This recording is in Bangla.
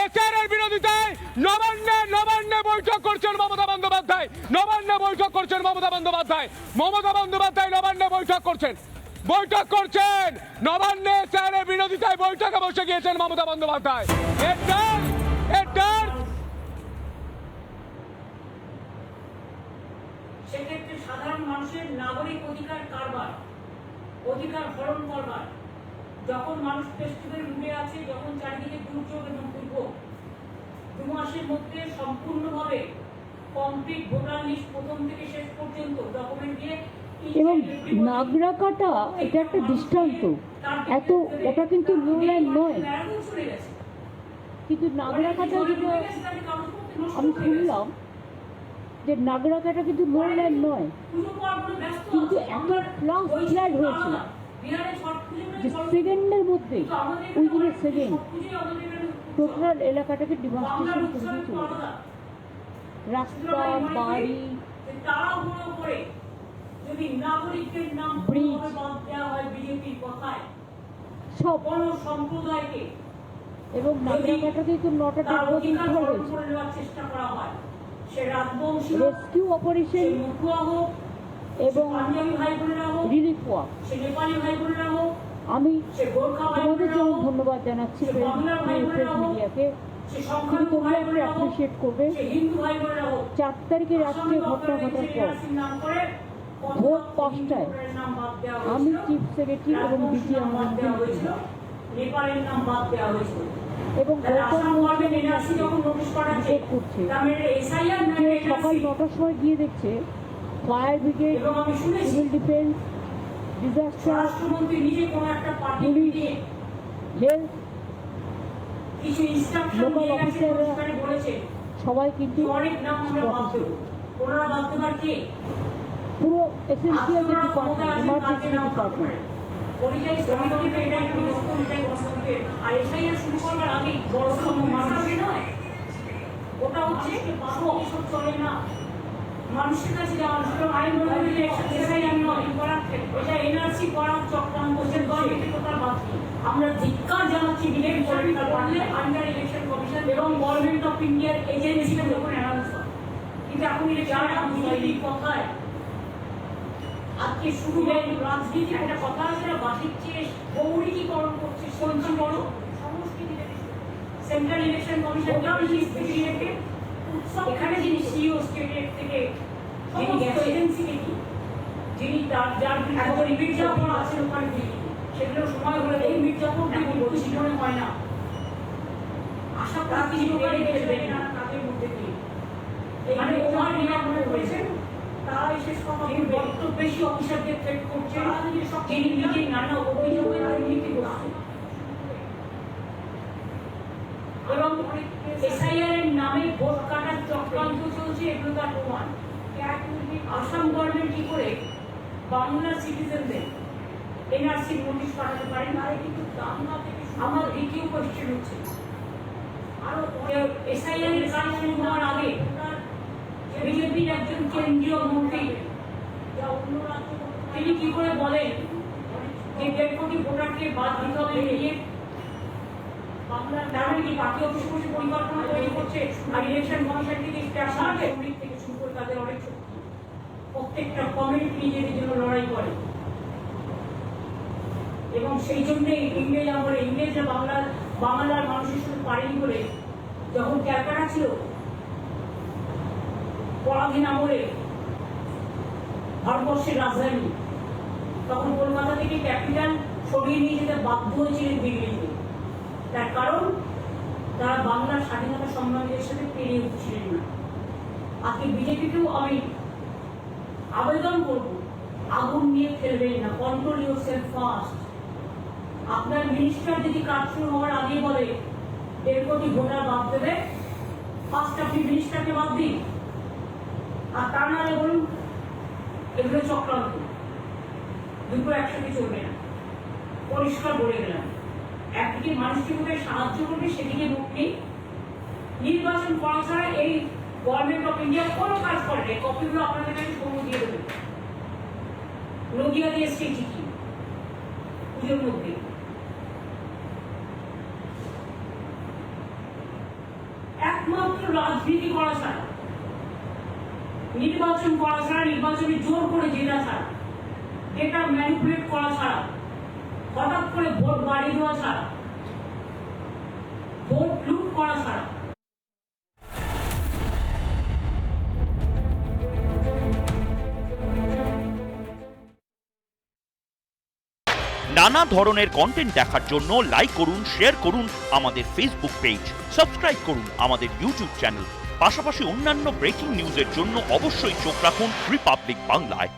এসআরের বিরোধিতায় নবান্নে নবান্নে বৈঠক করছেন মমতা বন্দ্যোপাধ্যায়। নবান্নে বৈঠক করছেন মমতা বন্দ্যোপাধ্যায়। মমতা বন্দ্যোপাধ্যায় নবান্নে বৈঠক করছেন। বৈঠক করছেন। নবান্নে এসআরের বিরোধিতায় বৈঠকে বসে গিয়েছেন মমতা বন্দ্যোপাধ্যায়। এর ডাক। সেক্ষেত্রে সাধারণ মানুষের নাগরিক অধিকার কারবার, অধিকার হরণ করবার। যখন মানুষ ফেস্টিভ্যাল মুডে আছে যখন চারিদিকে দুর্যোগ এবং দুর্ভোগ দু মাসের মধ্যে সম্পূর্ণভাবে কমপ্লিট ভোটার লিস্ট প্রথম থেকে শেষ পর্যন্ত ডকুমেন্ট দিয়ে এবং নাগরা কাটা এটা একটা দৃষ্টান্ত এত ওটা কিন্তু লোল্যান্ড নয়। কিন্তু নাগরা কাটা যেটা আমি শুনলাম যে নাগরা কাটা কিন্তু লোল্যান্ড নয়। কিন্তু এত প্লাস ফ্ল্যাট হয়েছে। যে সেকেন্ডের মধ্যে উইদিন সেকেন্ড টোটাল এলাকাটাকে ডিভাস্টেশন করে দিয়ে চলে রাস্তা বাড়ি তাড়াহুড়ো যদি নাগরিকের নাম Bridge. দেওয়া হয় বিজেপির কথায় সব। সম্প্রদায়কে এবং তো নটা ডেড উদ্ধার হয়েছে চেষ্টা করা হয় সে রাজবংশী রেস্কিউ অপারেশন হোক এবং রিলিফ ওয়ার্ক আমি তোমাদের যেমন ধন্যবাদ জানাচ্ছি প্রেস মিডিয়াকে। কিন্তু তোমরা একটু অ্যাপ্রিসিয়েট করবে। চার তারিখে রাত্রে ঘটনা ঘটার পর। ভোর পাঁচটায় আমি চিফ সেক্রেটারি এবং ডিজি আমাদের এবং গৌতম করছে। মানে সকাল নটার সময় গিয়ে দেখছে fire brigade civil defence disaster police, health সবাই কিন্তু পুরো। এসেন্সিয়াল যে ডিপার্টমেন্ট ইমার্জেন্সি ডিপার্টমেন্ট। ওটা হচ্ছে চলে না। মানুষের কাছে যাওয়া সুতরাং আইন মনে হয় যে এসআইআর নয় এটা এনআরসি করার চক্রান্ত হচ্ছে দলগততার বাকি আমরা ধিক্কার জানাচ্ছি বিলেট political party under election commission এবং গভর্নমেন্ট অফ ইন্ডিয়ার এজেন্সিকে যখন অ্যানাউন্স হয়। কিন্তু এখন এটা যারা বিজেপির কথায় আজকে শুরু হয়ে রাজনীতি একটা কথা আছে না বাসির চেয়ে গৌরীকরণ করছে সঞ্চীকরণ সেন্ট্রাল ইলেকশন কমিশন ইলেক্টেড এখানে যিনি সিইও স্টেট থেকে যিনি গ্যাস এজেন্সি কি যিনি তার যার এখন মির্জাপুর আছে ওখানে। তিনি সেগুলো সময় হলে এই মির্জাপুর এখন বলছি মনে হয় না। আশা প্রার্থী ওখানে না তাদের মধ্যে দিয়ে মানে মনে করেছেন তারা কথা তিনি বক্তব্য বেশি অফিসারদের ট্রেড করছেন যিনি নিজে নানা অভিযোগে দুর্নীতি করছেন এবং এসআইআর নামে ভোট কাটার চক্রান্ত চলছে এগুলো তার প্রমাণ। আসাম গভর্নমেন্ট কি করে বাংলার সিটিজেনদের এনআরসি নোটিশ পাঠাতে পারে না কিন্তু বাংলা থেকে আমার দ্বিতীয় কোয়েশ্চেন হচ্ছে আরও এসআইআর এর কাজ শুরু হওয়ার আগে বিজেপির একজন কেন্দ্রীয় মন্ত্রী তিনি কি করে বলেন যে দেড় কোটি ভোটারকে বাদ দিতে হবে নিয়ে তার মানে কি পার্টি অফিস বসে পরিকল্পনা তৈরি করছে? আর ইলেকশন কমিশন থেকে স্টেশন শ্রমিক থেকে শুরু করে তাদের অনেক প্রত্যেকটা কমিটি নিজেদের জন্য লড়াই করে। এবং সেই জন্যই ইংরেজ আমলে ইংরেজরা বাংলার বাংলার মানুষের সাথে পারেনি বলে যখন ক্যালকাটা ছিল পরাধীন আমলে ভারতবর্ষের রাজধানী তখন কলকাতা থেকে ক্যাপিটাল সরিয়ে নিয়ে যেতে বাধ্য হয়েছিলেন দিল্লিতে। তার কারণ, তারা বাংলার স্বাধীনতা সংগ্রামীদের সাথে পেরিয়ে উঠছিলেন না। আজকে বিজেপিকেও আমি আবেদন করব, আগুন নিয়ে ফেলবেন না কন্ট্রোল ইউর সেলফ ফাস্ট আপনার মিনিস্টার যদি কাজ শুরু হওয়ার আগে বলে, দেড় কোটি ভোটার বাদ দেবে ফার্স্ট আপনি মিনিস্টারকে বাদ দিন। আর তা নাহলে বলুন, এগুলো চক্রান্ত। দুটো একসাথে চলবে না। পরিষ্কার বলে গেলাম। একদিকে মানুষকে বোধহয় সাহায্য করবে, সেদিকে মুখ নেই। নির্বাচন করা ছাড়া এই গভর্নমেন্ট অফ ইন্ডিয়া কোনো কাজ করে না। কপিগুলো আপনাদের কাছে সঙ্গ দিয়ে দেবে। নদিয়া দিয়ে এসছে চিঠি। পুজোর মধ্যে। শুধুমাত্র রাজনীতি করা ছাড়া, নির্বাচন করা ছাড়া, নির্বাচনে জোর করে জেতা ছাড়া ডেটা ম্যানিপুলেট করা ছাড়া হঠাৎ করে ভোট বাড়িয়ে দেওয়া ছাড়া, ভোট লুট করা ছাড়া। নানা ধরনের কন্টেন্ট দেখার জন্য লাইক করুন শেয়ার করুন আমাদের ফেসবুক পেজ সাবস্ক্রাইব করুন আমাদের ইউটিউব চ্যানেল পাশাপাশি অন্যান্য ব্রেকিং নিউজের জন্য অবশ্যই চোখ রাখুন রিপাবলিক বাংলায়